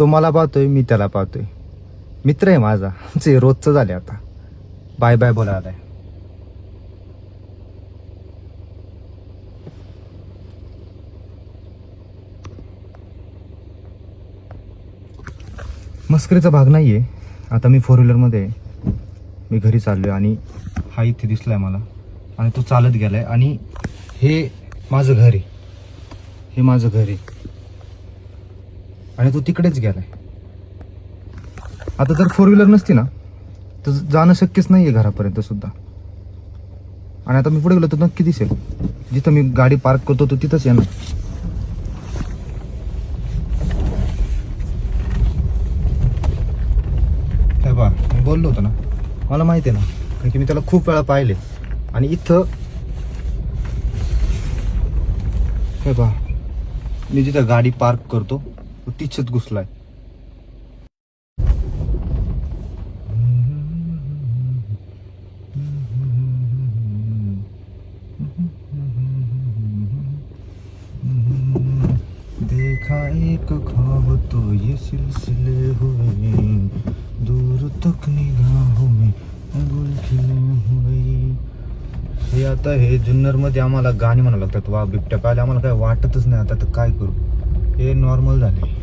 तो मला पाहतोय मी त्याला पाहतोय. मित्र आहे माझा जे रोजचं झाले आता. बाय बाय बोला आलाय. मस्करीचा भाग नाहीये. आता मी फोर व्हीलरमध्ये आहे. मी घरी चाललोय आणि हा इथे दिसलाय मला. आणि तो चालत गेलाय आणि हे माझं घर आहे. हे माझं घर आहे. आणि तो तिकडेच गेलाय. आता जर फोर व्हीलर नसती ना तर जाणं शक्यच नाहीये घरापर्यंत सुद्धा. आणि आता मी पुढे गेलो तर नक्की दिसेल. जिथं मी गाडी पार्क करतो तो तिथंच येणार. हे बा मी बोललो होतो ना मला माहिती आहे ना कारण की मी त्याला खूप वेळा पाहिले. आणि इथं हे बा मी जिथं गाडी पार्क करतो तो तिथेच घुसलाय. देखा एक ख्वाब तो ये सिलसिले हुए। दूर तक निगाहों में गुल खिले हुए। हे आता हे जुन्नरमध्ये आम्हाला गाणी म्हणावं लागतात वा बिबट्या काय आम्हाला काय वाटतच नाही आता तर काय करू? हे नॉर्मल झाले.